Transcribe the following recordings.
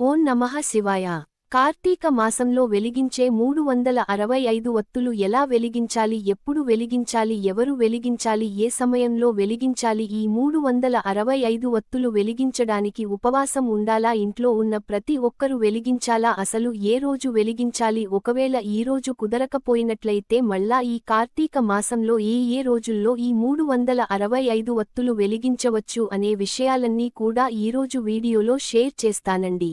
ఓం నమః శివాయ. కార్తీక మాసంలో వెలిగించే మూడు వందల అరవై ఐదు వత్తులు ఎలా వెలిగించాలి ఎప్పుడు వెలిగించాలి ఎవరు వెలిగించాలి ఏ సమయంలో వెలిగించాలి ఈ మూడు వందల అరవై ఐదు వత్తులు వెలిగించడానికి ఉపవాసం ఉండాలా ఇంట్లో ఉన్న ప్రతి ఒక్కరు వెలిగించాలా అసలు ఏ రోజు వెలిగించాలి ఒకవేళ ఈ రోజు కుదరకపోయినట్లయితే మళ్ళా ఈ కార్తీక మాసంలో ఏ ఏ రోజుల్లో ఈ మూడు వందల అరవై ఐదు వత్తులు వెలిగించవచ్చు అనే విషయాలన్నీ కూడా ఈరోజు వీడియోలో షేర్ చేస్తానండి.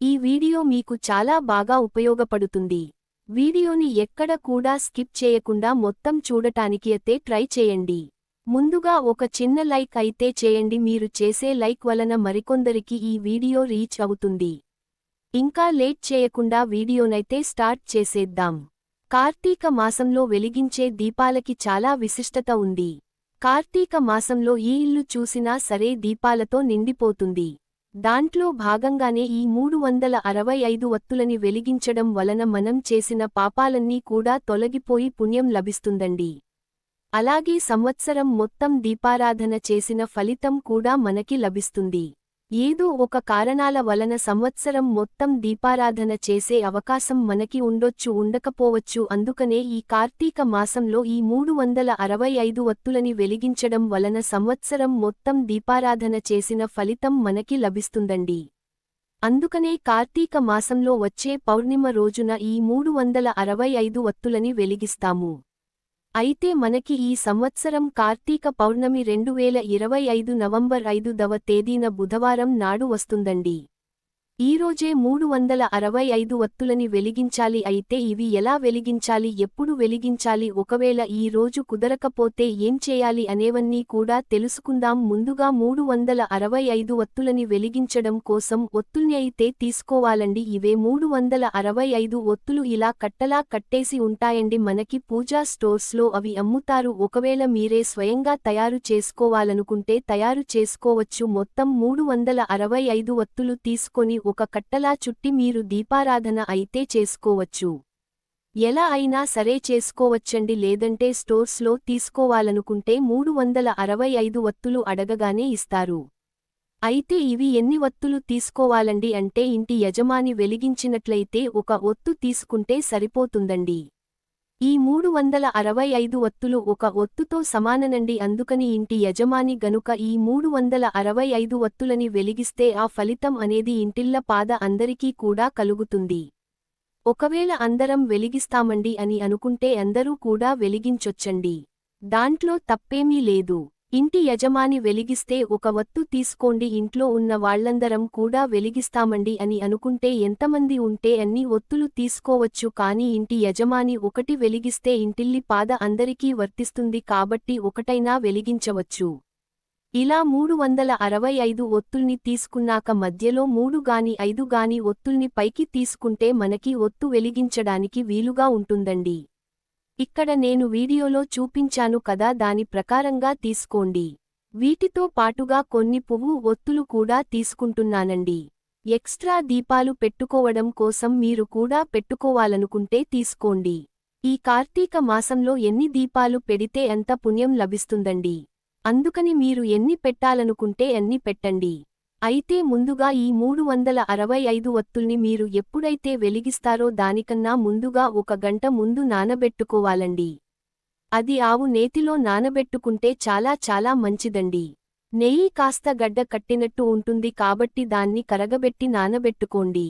ఈ వీడియో మీకు చాలా బాగా ఉపయోగపడుతుంది. వీడియోని ఎక్కడ కూడా స్కిప్ చేయకుండా మొత్తం చూడటానికి అయితే ట్రై చేయండి. ముందుగా ఒక చిన్న లైక్ అయితే చేయండి. మీరు చేసే లైక్ వలన మరికొందరికి ఈ వీడియో రీచ్ అవుతుంది. ఇంకా లేట్ చేయకుండా వీడియోనైతే స్టార్ట్ చేసేద్దాం. కార్తీక మాసంలో వెలిగించే దీపాలకి చాలా విశిష్టత ఉంది. కార్తీక మాసంలో ఈ ఇల్లు చూసినా సరే దీపాలతో నిండిపోతుంది. దాంట్లో భాగంగానే ఈ మూడు వందల అరవై ఐదు వత్తులని వెలిగించడం వలన మనం చేసిన పాపాలన్నీ కూడా తొలగిపోయి పుణ్యం లభిస్తుందండి. అలాగే సంవత్సరం మొత్తం దీపారాధన చేసిన ఫలితం కూడా మనకి లభిస్తుంది. ఏదో ఒక కారణాల వలన సంవత్సరం మొత్తం దీపారాధన చేసే అవకాశం మనకి ఉండొచ్చు ఉండకపోవచ్చు. అందుకనే ఈ కార్తీక మాసంలో ఈ మూడు వందల అరవై ఐదు వత్తులని వెలిగించడం వలన సంవత్సరం మొత్తం దీపారాధన చేసిన ఫలితం మనకి లభిస్తుందండి. అందుకనే కార్తీక మాసంలో వచ్చే పౌర్ణిమ రోజున ఈ మూడు వందల అరవై ఐదు వత్తులని వెలిగిస్తాము. అయితే మనకి ఈ సంవత్సరం కార్తీక పౌర్ణమి రెండు వేల ఇరవై ఐదు నవంబర్ ఐదు దవ తేదీన బుధవారం నాడు వస్తుందండి. ఈరోజే మూడు వందల అరవై ఐదు వత్తులని వెలిగించాలి అయితే ఇవి ఎలా వెలిగించాలి ఎప్పుడు వెలిగించాలి ఒకవేళ ఈ రోజు కుదరకపోతే ఏం చేయాలి అనేవన్నీ కూడా తెలుసుకుందాం. ముందుగా మూడు వందల అరవై ఐదు వత్తులని వెలిగించడం కోసం ఒత్తుల్ని అయితే తీసుకోవాలండి. ఇవే మూడు వందల అరవై ఐదు ఒత్తులు ఇలా కట్టలా కట్టేసి ఉంటాయండి. మనకి పూజా స్టోర్స్లో అవి అమ్ముతారు. ఒకవేళ మీరే స్వయంగా తయారు చేసుకోవాలనుకుంటే తయారు చేసుకోవచ్చు. మొత్తం మూడు వందల అరవై ఐదు వత్తులు తీసుకొని ఒక కట్టలా చుట్టి మీరు దీపారాధన అయితే చేసుకోవచ్చు. ఎలా అయినా సరే చేసుకోవచ్చండి లేదంటే స్టోర్స్లో తీసుకోవాలనుకుంటే మూడు వందల అరవై ఐదు వత్తులు అడగగానే ఇస్తారు. అయితే ఇవి ఎన్ని వత్తులు తీసుకోవాలండి అంటే ఇంటి యజమాని వెలిగించినట్లయితే ఒక ఒత్తు తీసుకుంటే సరిపోతుందండి. ఈ మూడు వందల అరవై ఐదు ఒత్తులు ఒక ఒత్తుతో సమాననండి. అందుకని ఇంటి యజమాని గనుక ఈ మూడు వందల అరవై ఐదు ఒత్తులని వెలిగిస్తే ఆ ఫలితం అనేది ఇంటిల్ల పాద అందరికీ కూడా కలుగుతుంది. ఒకవేళ అందరం వెలిగిస్తామండి అని అనుకుంటే అందరూ కూడా వెలిగించొచ్చండి. దాంట్లో తప్పేమీ లేదు. ఇంటి యజమాని వెలిగిస్తే ఒక వత్తు తీసుకోండి ఇంట్లో ఉన్న వాళ్ళందరం కూడా వెలిగిస్తామండి అని అనుకుంటే ఎంతమంది ఉంటే అన్ని ఒత్తులు తీసుకోవచ్చు కాని ఇంటి యజమాని ఒకటి వెలిగిస్తే ఇంటిల్లి పాద అందరికీ వర్తిస్తుంది కాబట్టి ఒకటైనా వెలిగించవచ్చు. ఇలా మూడు వందల అరవై ఐదు ఒత్తుల్ని తీసుకున్నాక మధ్యలో మూడు గాని ఐదు గాని ఒత్తుల్ని పైకి తీసుకుంటే మనకి ఒత్తు వెలిగించడానికి వీలుగా ఉంటుందండి. ఇక్కడ నేను వీడియోలో చూపించాను కదా దాని ప్రకారంగా తీసుకోండి. వీటితో పాటుగా కొన్ని పువ్వు ఒత్తులు కూడా తీసుకుంటున్నానండి. ఎక్స్ట్రా దీపాలు పెట్టుకోవడం కోసం మీరు కూడా పెట్టుకోవాలనుకుంటే తీసుకోండి. ఈ కార్తీక మాసంలో ఎన్ని దీపాలు పెడితే ఎంత పుణ్యం లభిస్తుందండి. అందుకని మీరు ఎన్ని పెట్టాలనుకుంటే అన్ని పెట్టండి. అయితే ముందుగా ఈ మూడు వందల అరవై ఐదు వత్తుల్ని మీరు ఎప్పుడైతే వెలిగిస్తారో దానికన్నా ముందుగా ఒక గంట ముందు నానబెట్టుకోవాలండి. అది ఆవు నేతిలో నానబెట్టుకుంటే చాలా చాలా మంచిదండి. నెయ్యి కాస్త గడ్డ కట్టినట్టు ఉంటుంది కాబట్టి దాన్ని కరగబెట్టి నానబెట్టుకోండి.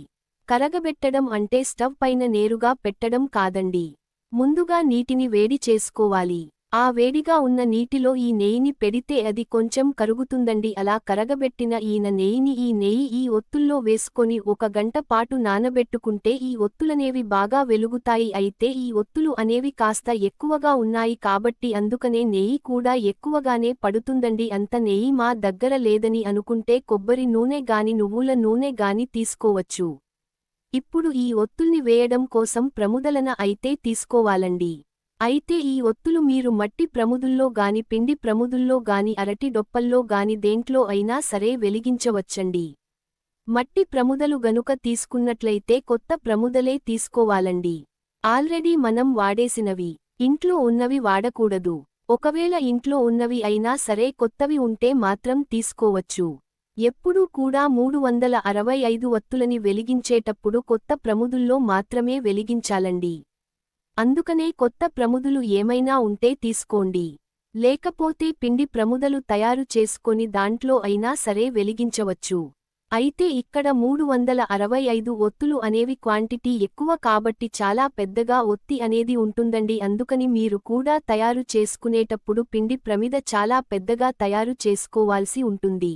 కరగబెట్టడం అంటే స్టవ్ పైన నేరుగా పెట్టడం కాదండి. ముందుగా నీటిని వేడి చేసుకోవాలి. ఆ వేడిగా ఉన్న నీటిలో ఈ నెయ్యిని పెడితే అది కొంచెం కరుగుతుందండి. అలా కరగబెట్టిన ఈయన నెయ్యిని ఈ నెయ్యి ఈ ఒత్తుల్లో వేసుకొని ఒక గంట పాటు నానబెట్టుకుంటే ఈ ఒత్తులనేవి బాగా వెలుగుతాయి. అయితే ఈ ఒత్తులు అనేవి కాస్త ఎక్కువగా ఉన్నాయి కాబట్టి అందుకనే నెయ్యి కూడా ఎక్కువగానే పడుతుందండి. అంత నెయ్యి మా దగ్గర లేదని అనుకుంటే కొబ్బరి నూనె గాని నువ్వుల నూనె గాని తీసుకోవచ్చు. ఇప్పుడు ఈ ఒత్తుల్ని వేయడం కోసం ప్రముదలన అయితే తీసుకోవాలండి. అయితే ఈ ఒత్తులు మీరు మట్టి ప్రముదుల్లో గాని పిండి ప్రముదుల్లో గాని అరటి డొప్పల్లో గాని దేంట్లో అయినా సరే వెలిగించవచ్చండి. మట్టి ప్రముదలు గనుక తీసుకున్నట్లయితే కొత్త ప్రముదలే తీసుకోవాలండి. ఆల్రెడీ మనం వాడేసినవి. ఇంట్లో ఉన్నవి వాడకూడదు. ఒకవేళ ఇంట్లో ఉన్నవి అయినా సరే కొత్తవి ఉంటే మాత్రం తీసుకోవచ్చు. ఎప్పుడూ కూడా మూడు వందల అరవై ఐదు వత్తులని వెలిగించేటప్పుడు కొత్త ప్రముదుల్లో మాత్రమే వెలిగించాలండి. అందుకనే కొత్త ప్రముదులు ఏమైనా ఉంటే తీసుకోండి. లేకపోతే పిండి ప్రముదలు తయారు చేసుకొని దాంట్లో అయినా సరే వెలిగించవచ్చు. అయితే ఇక్కడ మూడు వందల అరవై ఐదు ఒత్తులు అనేవి క్వాంటిటీ ఎక్కువ కాబట్టి చాలా పెద్దగా ఒత్తి అనేది ఉంటుందండి. అందుకని మీరు కూడా తయారు చేసుకునేటప్పుడు పిండి ప్రమిద చాలా పెద్దగా తయారు చేసుకోవాల్సి ఉంటుంది.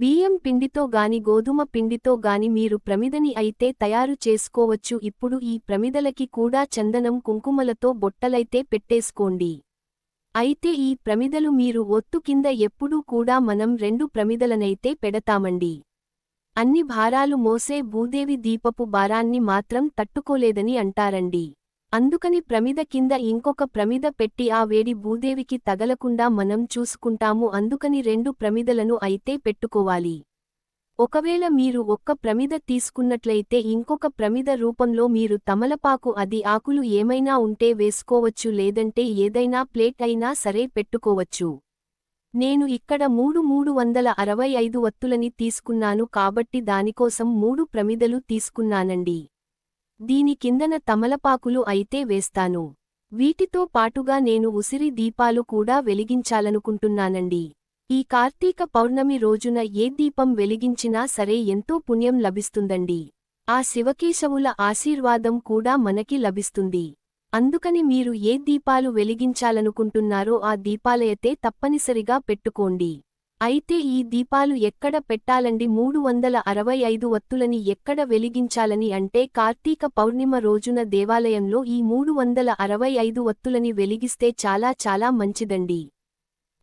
బియ్యం పిండితో గాని గోధుమ పిండితో గాని మీరు ప్రమిదని అయితే తయారు చేసుకోవచ్చు. ఇప్పుడు ఈ ప్రమిదలకి కూడా చందనం కుంకుమలతో బొట్టలైతే పెట్టేసుకోండి. అయితే ఈ ప్రమిదలు మీరు ఒత్తు కింద ఎప్పుడూ కూడా మనం రెండు ప్రమిదలనైతే పెడతామండి. అన్ని భారాలు మోసే భూదేవి దీపపు భారాన్ని మాత్రం తట్టుకోలేదని అంటారండి. అందుకని ప్రమిద కింద ఇంకొక ప్రమిద పెట్టి ఆ వేడి భూదేవికి తగలకుండా మనం చూసుకుంటాము. అందుకని రెండు ప్రమిదలను అయితే పెట్టుకోవాలి. ఒకవేళ మీరు ఒక్క ప్రమిద తీసుకున్నట్లయితే ఇంకొక ప్రమిద రూపంలో మీరు తమలపాకు అది ఆకులు ఏమైనా ఉంటే వేసుకోవచ్చు. లేదంటే ఏదైనా ప్లేట్ అయినా సరే పెట్టుకోవచ్చు. నేను ఇక్కడ మూడు మూడు వందల అరవై ఐదు వత్తులని తీసుకున్నాను కాబట్టి దానికోసం మూడు ప్రమిదలు తీసుకున్నానండి. దీని కిందన తమలపాకులు అయితే వేస్తాను. వీటితో పాటుగా నేను ఉసిరి దీపాలు కూడా వెలిగించాలనుకుంటున్నానండి. ఈ కార్తీక పౌర్ణమి రోజున ఏ దీపం వెలిగించినా సరే ఎంతో పుణ్యం లభిస్తుందండి. ఆ శివకేశవుల ఆశీర్వాదం కూడా మనకి లభిస్తుంది. అందుకని మీరు ఏ దీపాలు వెలిగించాలనుకుంటున్నారో ఆ దీపాలయతే తప్పనిసరిగా పెట్టుకోండి. అయితే ఈ దీపాలు ఎక్కడ పెట్టాలండి? మూడు వందల అరవై ఐదు వత్తులని ఎక్కడ వెలిగించాలని అంటే కార్తీక పౌర్ణిమ రోజున దేవాలయంలో ఈ మూడు వందల అరవై ఐదు వత్తులని వెలిగిస్తే చాలా చాలా మంచిదండి.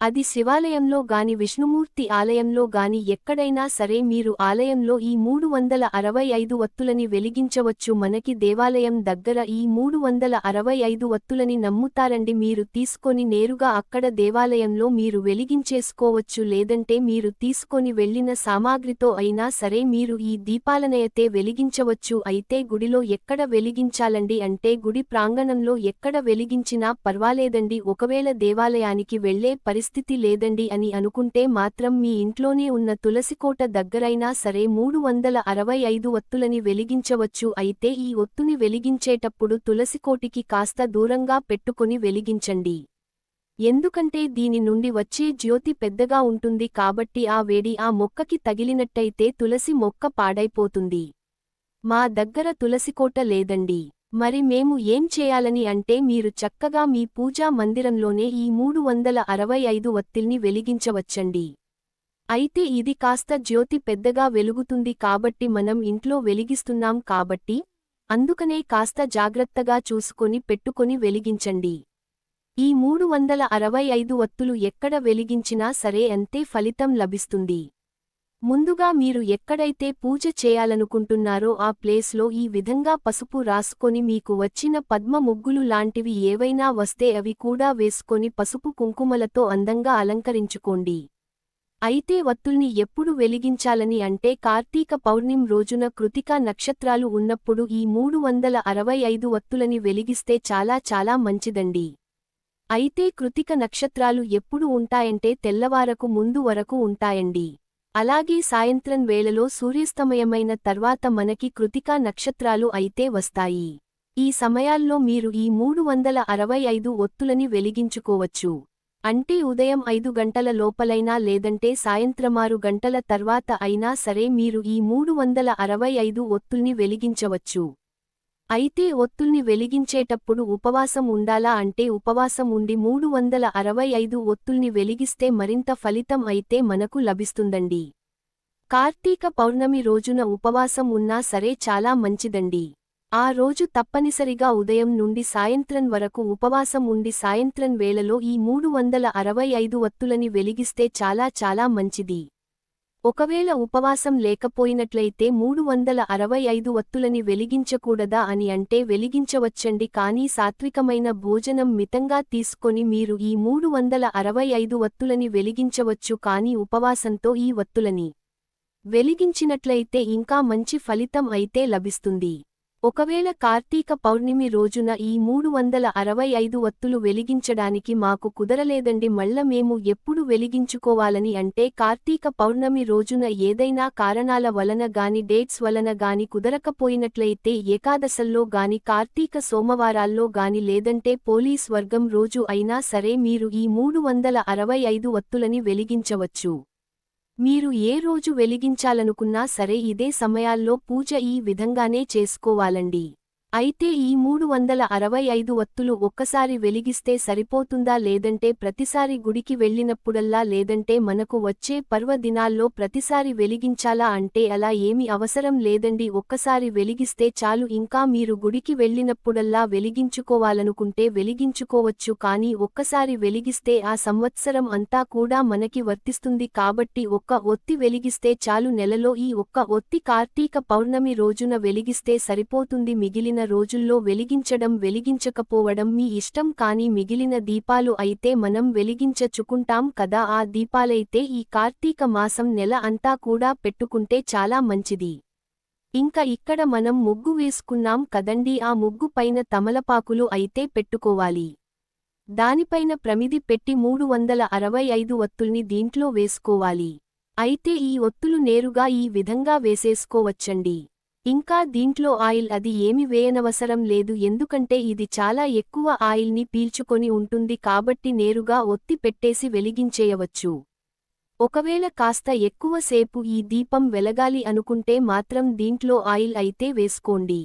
అది శివాలయంలో గాని విష్ణుమూర్తి ఆలయంలో గాని ఎక్కడైనా సరే మీరు ఆలయంలో ఈ మూడు వందల అరవై ఐదు వత్తులని వెలిగించవచ్చు. మనకి దేవాలయం దగ్గర ఈ మూడు వందల అరవై ఐదు వత్తులని నమ్ముతారండి. మీరు తీసుకొని నేరుగా అక్కడ దేవాలయంలో మీరు వెలిగించేసుకోవచ్చు. లేదంటే మీరు తీసుకొని వెళ్ళిన సామాగ్రితో అయినా సరే మీరు ఈ దీపాలనయతే వెలిగించవచ్చు. అయితే గుడిలో ఎక్కడ వెలిగించాలండి? అంటే గుడి ప్రాంగణంలో ఎక్కడ వెలిగించినా పర్వాలేదండి. ఒకవేళ దేవాలయానికి వెళ్ళే పరిస్థితి పరిస్థితి లేదండి అని అనుకుంటే మాత్రం మీ ఇంట్లోనే ఉన్న తులసికోట దగ్గరైనా సరే మూడు వందల అరవై ఐదు ఒత్తులని వెలిగించవచ్చు. అయితే ఈ ఒత్తుని వెలిగించేటప్పుడు తులసికోటికి కాస్త దూరంగా పెట్టుకుని వెలిగించండి. ఎందుకంటే దీని నుండి వచ్చే జ్యోతి పెద్దగా ఉంటుంది కాబట్టి ఆ వేడి ఆ మొక్కకి తగిలినట్టయితే తులసి మొక్క పాడైపోతుంది. మా దగ్గర తులసికోట లేదండి. మరి మేము ఏం చేయాలని అంటే మీరు చక్కగా మీ పూజా మందిరంలోనే ఈ మూడు వందల అరవై ఐదు వత్తిల్ని వెలిగించవచ్చండి. అయితే ఇది కాస్త జ్యోతి పెద్దగా వెలుగుతుంది కాబట్టి మనం ఇంట్లో వెలిగిస్తున్నాం కాబట్టి అందుకనే కాస్త జాగ్రత్తగా చూసుకొని పెట్టుకొని వెలిగించండి. ఈ మూడు వందల అరవై ఐదు వత్తులు ఎక్కడ వెలిగించినా సరే అంతే ఫలితం లభిస్తుంది. ముందుగా మీరు ఎక్కడైతే పూజ చేయాలనుకుంటున్నారో ఆ ప్లేస్లో ఈ విధంగా పసుపు రాసుకొని మీకు వచ్చిన పద్మ ముగ్గులు లాంటివి ఏవైనా వస్తే అవి కూడా వేసుకొని పసుపు కుంకుమలతో అందంగా అలంకరించుకోండి. అయితే వత్తుల్ని ఎప్పుడు వెలిగించాలని అంటే కార్తీక పౌర్ణిం రోజున కృతికా నక్షత్రాలు ఉన్నప్పుడు ఈ మూడు వందల అరవై ఐదు వత్తులని వెలిగిస్తే చాలా చాలా మంచిదండి. అయితే కృతిక నక్షత్రాలు ఎప్పుడు ఉంటాయంటే తెల్లవారకు ముందు వరకు ఉంటాయండి. అలాగే సాయంత్రం వేళలో సూర్యాస్తమయమైన తర్వాత మనకి కృతికా నక్షత్రాలు అయితే వస్తాయి. ఈ సమయాల్లో మీరు ఈ మూడు వందల అరవై ఐదు ఒత్తులని వెలిగించుకోవచ్చు. అంటే ఉదయం ఐదు గంటల లోపలైనా లేదంటే సాయంత్రమారు గంటల తర్వాత అయినా సరే మీరు ఈ మూడు వందల అరవై ఐదు ఒత్తుల్ని వెలిగించవచ్చు. అయితే ఒత్తుల్ని వెలిగించేటప్పుడు ఉపవాసం ఉండాలా అంటే ఉపవాసం ఉండి మూడు వందల అరవై ఐదు ఒత్తుల్ని వెలిగిస్తే మరింత ఫలితం అయితే మనకు లభిస్తుందండి. కార్తీక పౌర్ణమి రోజున ఉపవాసం ఉన్నా సరే చాలా మంచిదండి. ఆ రోజు తప్పనిసరిగా ఉదయం నుండి సాయంత్రం వరకు ఉపవాసం ఉండి సాయంత్రం వేళలో ఈ మూడు వందల అరవై ఐదు వత్తులని వెలిగిస్తే చాలా చాలా మంచిది. ఒకవేళ ఉపవాసం లేకపోయినట్లయితే మూడు వందల అరవై ఐదు వత్తులని వెలిగించకూడదా అని అంటే వెలిగించవచ్చండి. కానీ సాత్వికమైన భోజనం మితంగా తీసుకొని మీరు ఈ మూడు వందల అరవై ఐదు వత్తులని వెలిగించవచ్చు. కానీ ఉపవాసంతో ఈ వత్తులని వెలిగించినట్లయితే ఇంకా మంచి ఫలితం అయితే లభిస్తుంది. ఒకవేళ కార్తీక పౌర్ణమి రోజున ఈ మూడు వందల అరవై ఐదు వత్తులు వెలిగించడానికి మాకు కుదరలేదండి మళ్ళ మేము ఎప్పుడు వెలిగించుకోవాలని అంటే కార్తీక పౌర్ణమి రోజున ఏదైనా కారణాల వలన గాని డేట్స్ వలన గాని కుదరకపోయినట్లయితే ఏకాదశల్లో గాని కార్తీక సోమవారాల్లో గాని లేదంటే పోలీస్ వర్గం రోజు అయినా సరే మీరు ఈ మూడు వందల అరవై ఐదు వత్తులని వెలిగించవచ్చు. మీరు ఏ రోజు వెలిగించాలనుకున్నా సరే ఇదే సమయాల్లో పూజ ఈ విధంగానే చేసుకోవాలండి. అయితే ఈ మూడు వందల అరవై ఐదు వత్తులు ఒక్కసారి వెలిగిస్తే సరిపోతుందా లేదంటే ప్రతిసారి గుడికి వెళ్ళినప్పుడల్లా లేదంటే మనకు వచ్చే పర్వదినాల్లో ప్రతిసారి వెలిగించాలా అంటే అలా ఏమి అవసరం లేదండి. ఒక్కసారి వెలిగిస్తే చాలు. ఇంకా మీరు గుడికి వెళ్ళినప్పుడల్లా వెలిగించుకోవాలనుకుంటే వెలిగించుకోవచ్చు కానీ ఒక్కసారి వెలిగిస్తే ఆ సంవత్సరం అంతా కూడా మనకి వర్తిస్తుంది కాబట్టి ఒక్క ఒత్తి వెలిగిస్తే చాలు. నెలలో ఈ ఒక్క ఒత్తి కార్తీక పౌర్ణమి రోజున వెలిగిస్తే సరిపోతుంది. మిగిలిన రోజుల్లో వెలిగించడం వెలిగించకపోవడం మీ ఇష్టం కాని మిగిలిన దీపాలు అయితే మనం వెలిగించచుకుంటాం కదా. ఆ దీపాలైతే ఈ కార్తీక మాసం నెల అంతా కూడా పెట్టుకుంటే చాలా మంచిది. ఇంకా ఇక్కడ మనం ముగ్గు వేసుకున్నాం కదండి ఆ ముగ్గు పైన తమలపాకులు అయితే పెట్టుకోవాలి. దానిపైన ప్రమిది పెట్టి మూడు వందల అరవై ఐదు ఒత్తుల్ని దీంట్లో వేసుకోవాలి. అయితే ఈ ఒత్తులు నేరుగా ఈ విధంగా వేసేసుకోవచ్చండి. ఇంకా దీంట్లో ఆయిల్ అది ఏమి వేయనవసరం లేదు ఎందుకంటే ఇది చాలా ఎక్కువ ఆయిల్ని పీల్చుకొని ఉంటుంది కాబట్టి నేరుగా ఒత్తి పెట్టేసి వెలిగించేయవచ్చు. ఒకవేళ కాస్త ఎక్కువసేపు ఈ దీపం వెలగాలి అనుకుంటే మాత్రం దీంట్లో ఆయిల్ అయితే వేసుకోండి.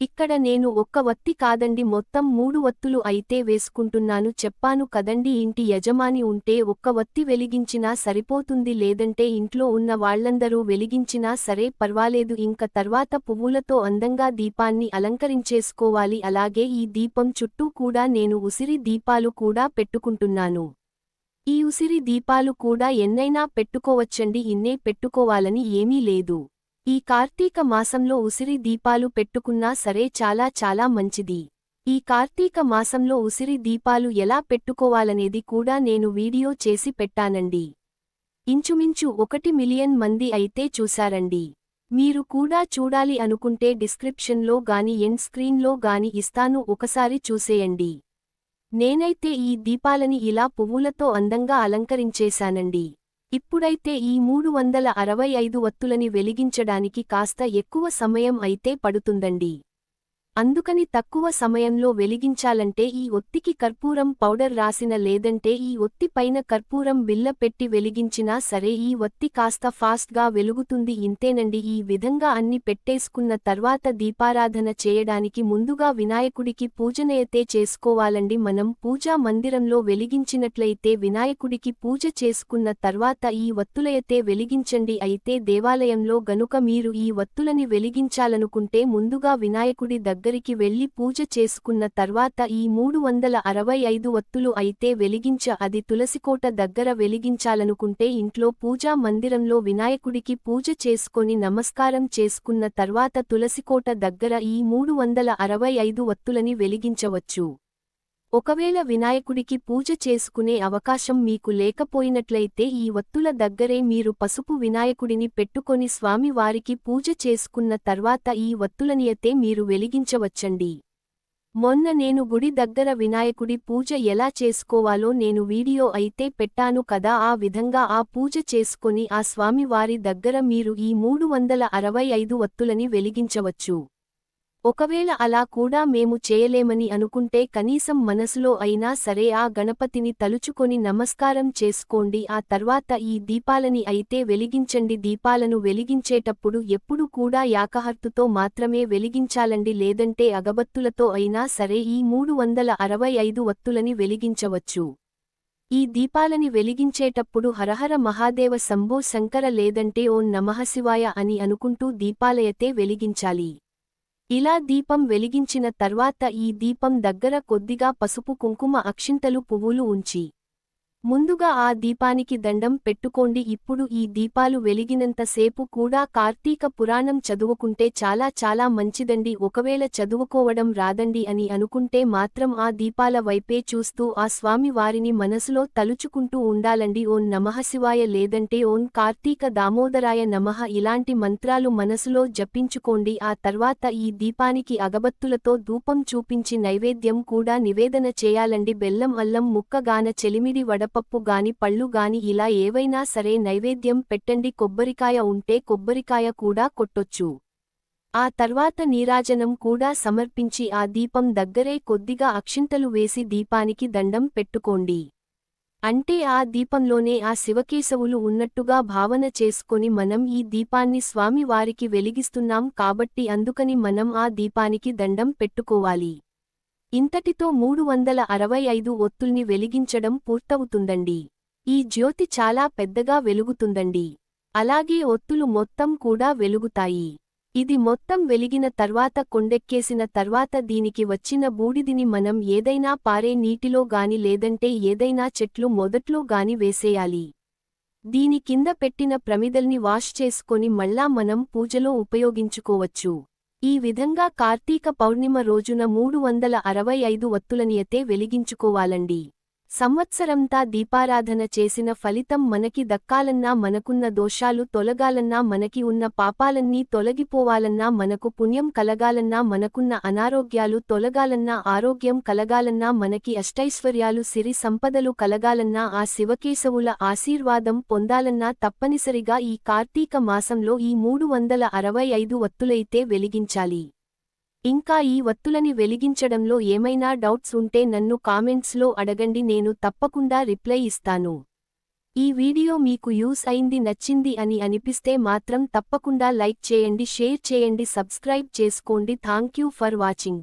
ఇక్కడ నేను ఒక్క వత్తి కాదండి మొత్తం మూడు వత్తులు అయితే వేసుకుంటున్నాను. చెప్పాను కదండి ఇంటి యజమాని ఉంటే ఒక్క వత్తి వెలిగించినా సరిపోతుంది లేదంటే ఇంట్లో ఉన్న వాళ్ళందరూ వెలిగించినా సరే పర్వాలేదు. ఇంక తర్వాత పువ్వులతో అందంగా దీపాన్ని అలంకరించేసుకోవాలి. అలాగే ఈ దీపం చుట్టూ కూడా నేను ఉసిరి దీపాలు కూడా పెట్టుకుంటున్నాను. ఈ ఉసిరి దీపాలు కూడా ఎన్నైనా పెట్టుకోవచ్చండి ఇన్నే పెట్టుకోవాలని ఏమీ లేదు. ఈ కార్తీక మాసంలో ఉసిరి దీపాలు పెట్టుకున్నా సరే చాలా చాలా మంచిది. ఈ కార్తీక మాసంలో ఉసిరి దీపాలు ఎలా పెట్టుకోవాలనేది కూడా నేను వీడియో చేసి పెట్టానండి. ఇంచుమించు ఒకటి మిలియన్ మంది అయితే చూశారండి. మీరు కూడా చూడాలి అనుకుంటే డిస్క్రిప్షన్లో గాని ఎండ్ స్క్రీన్లో గాని ఇస్తాను ఒకసారి చూసేయండి. నేనైతే ఈ దీపాలని ఇలా పువ్వులతో అందంగా అలంకరించేశానండి. ఇప్పుడైతే ఈ మూడు వందల అరవై ఐదు వత్తులని వెలిగించడానికి కాస్త ఎక్కువ సమయం అయితే పడుతుందండి. అందుకని తక్కువ సమయంలో వెలిగించాలంటే ఈ ఒత్తికి కర్పూరం పౌడర్ రాసిన లేదంటే ఈ ఒత్తి పైన కర్పూరం బిల్ల పెట్టి వెలిగించినా సరే ఈ ఒత్తి కాస్త ఫాస్ట్గా వెలుగుతుంది. ఇంతేనండి. ఈ విధంగా అన్ని పెట్టేసుకున్న తర్వాత దీపారాధన చేయడానికి ముందుగా వినాయకుడికి పూజనయతే చేసుకోవాలండి. మనం పూజా మందిరంలో వెలిగించినట్లయితే వినాయకుడికి పూజ చేసుకున్న తర్వాత ఈ వత్తులయతే వెలిగించండి. అయితే దేవాలయంలో గనుక మీరు ఈ వత్తులని వెలిగించాలనుకుంటే ముందుగా వినాయకుడి దగ్గర దగ్గరికి వెళ్ళి పూజ చేసుకున్న తర్వాత ఈ మూడు వందల అరవై ఐదు వత్తులు అయితే వెలిగించ అది తులసికోట దగ్గర వెలిగించాలనుకుంటే ఇంట్లో పూజా మందిరంలో వినాయకుడికి పూజ చేసుకొని నమస్కారం చేసుకున్న తర్వాత తులసికోట దగ్గర ఈ మూడు వందల అరవై ఐదు వత్తులని వెలిగించవచ్చు. ఒకవేళ వినాయకుడికి పూజ చేసుకునే అవకాశం మీకు లేకపోయినట్లయితే ఈ వత్తుల దగ్గరే మీరు పసుపు వినాయకుడిని పెట్టుకొని స్వామివారికి పూజ చేసుకున్న తర్వాత ఈ వత్తులనియతే మీరు వెలిగించవచ్చండి. మొన్న నేను గుడి దగ్గర వినాయకుడి పూజ ఎలా చేసుకోవాలో నేను వీడియో అయితే పెట్టాను కదా ఆ విధంగా ఆ పూజ చేసుకొని ఆ స్వామివారి దగ్గర మీరు ఈ మూడు వందల అరవై ఐదు వత్తులని వెలిగించవచ్చు. ఒకవేళ అలా కూడా మేము చేయలేమని అనుకుంటే కనీసం మనసులో అయినా సరే ఆ గణపతిని తలుచుకొని నమస్కారం చేసుకోండి. ఆ తర్వాత ఈ దీపాలని అయితే వెలిగించండి. దీపాలను వెలిగించేటప్పుడు ఎప్పుడు కూడా యాకహర్తుతో మాత్రమే వెలిగించాలండి. లేదంటే అగబత్తులతో అయినా సరే ఈ మూడు వందల అరవై ఐదు వత్తులని వెలిగించవచ్చు. ఈ దీపాలని వెలిగించేటప్పుడు హరహర మహాదేవ శంభో శంకర లేదంటే ఓం నమఃశివాయ అని అనుకుంటూ దీపాలయతే వెలిగించాలి. ఇలా దీపం వెలిగించిన తర్వాత ఈ దీపం దగ్గర కొద్దిగా పసుపు కుంకుమ అక్షింతలు పువ్వులు ఉంచి ముందుగా ఆ దీపానికి దండం పెట్టుకోండి. ఇప్పుడు ఈ దీపాలు వెలిగినంతసేపు కూడా కార్తీక పురాణం చదువుకుంటే చాలా చాలా మంచిదండి. ఒకవేళ చదువుకోవడం రాదండి అని అనుకుంటే మాత్రం ఆ దీపాల వైపే చూస్తూ ఆ స్వామి వారిని మనసులో తలుచుకుంటూ ఉండాలండి. ఓం నమఃశివాయ లేదంటే ఓం కార్తీక దామోదరాయ నమః ఇలాంటి మంత్రాలు మనసులో జపించుకోండి. ఆ తర్వాత ఈ దీపానికి అగబత్తులతో ధూపం చూపించి నైవేద్యం కూడా నివేదన చేయాలండి. బెల్లం అల్లం ముక్కగాన చెలిమిడి వడపప్పు గాని పళ్ళు గాని ఇలా ఏవైనా సరే నైవేద్యం పెట్టండి. కొబ్బరికాయ ఉంటే కొబ్బరికాయ కూడా కొట్టొచ్చు. ఆ తర్వాత నీరాజనం కూడా సమర్పించి ఆ దీపం దగ్గరే కొద్దిగా అక్షింతలు వేసి దీపానికి దండం పెట్టుకోండి. అంటే ఆ దీపంలోనే ఆ శివకేశవులు ఉన్నట్టుగా భావన చేసుకొని మనం ఈ దీపాన్ని స్వామివారికి వెలిగిస్తున్నాం కాబట్టి అందుకని మనం ఆ దీపానికి దండం పెట్టుకోవాలి. ఇంతటితో మూడు వందల అరవై ఐదు ఒత్తుల్ని వెలిగించడం పూర్తవుతుందండి. ఈ జ్యోతి చాలా పెద్దగా వెలుగుతుందండి. అలాగే ఒత్తులు మొత్తం కూడా వెలుగుతాయి. ఇది మొత్తం వెలిగిన తర్వాత కొండెక్కేసిన తర్వాత దీనికి వచ్చిన బూడిదిని మనం ఏదైనా పారే నీటిలో గాని లేదంటే ఏదైనా చెట్లు మొదట్లో గాని వేసేయాలి. దీని కింద పెట్టిన ప్రమిదల్ని వాష్ చేసుకొని మళ్ళా మనం పూజలో ఉపయోగించుకోవచ్చు. ఈ విధంగా కార్తీక పౌర్ణిమ రోజున మూడు వందల అరవై ఐదు వత్తులనియతే వెలిగించుకోవాలండి. సంవత్సరంతా దీపారాధన చేసిన ఫలితం మనకి దక్కాలన్నా మనకున్న దోషాలు తొలగాలన్నా మనకి ఉన్న పాపాలన్నీ తొలగిపోవాలన్నా మనకు పుణ్యం కలగాలన్నా మనకున్న అనారోగ్యాలు తొలగాలన్నా ఆరోగ్యం కలగాలన్నా మనకి అష్టైశ్వర్యాలు సిరి సంపదలు కలగాలన్నా ఆ శివకేశవుల ఆశీర్వాదం పొందాలన్నా తప్పనిసరిగా ఈ కార్తీక మాసంలో ఈ మూడు వందల అరవై ఐదు వత్తులైతే వెలిగించాలి. ఇంకా ఈ వత్తులని వెలిగించడంలో ఏమైనా డౌట్స్ ఉంటే నన్ను కామెంట్స్లో అడగండి నేను తప్పకుండా రిప్లై ఇస్తాను. ఈ వీడియో మీకు యూస్ అయింది నచ్చింది అని అనిపిస్తే మాత్రం తప్పకుండా లైక్ చేయండి షేర్ చేయండి సబ్స్క్రైబ్ చేసుకోండి. Thank you for watching.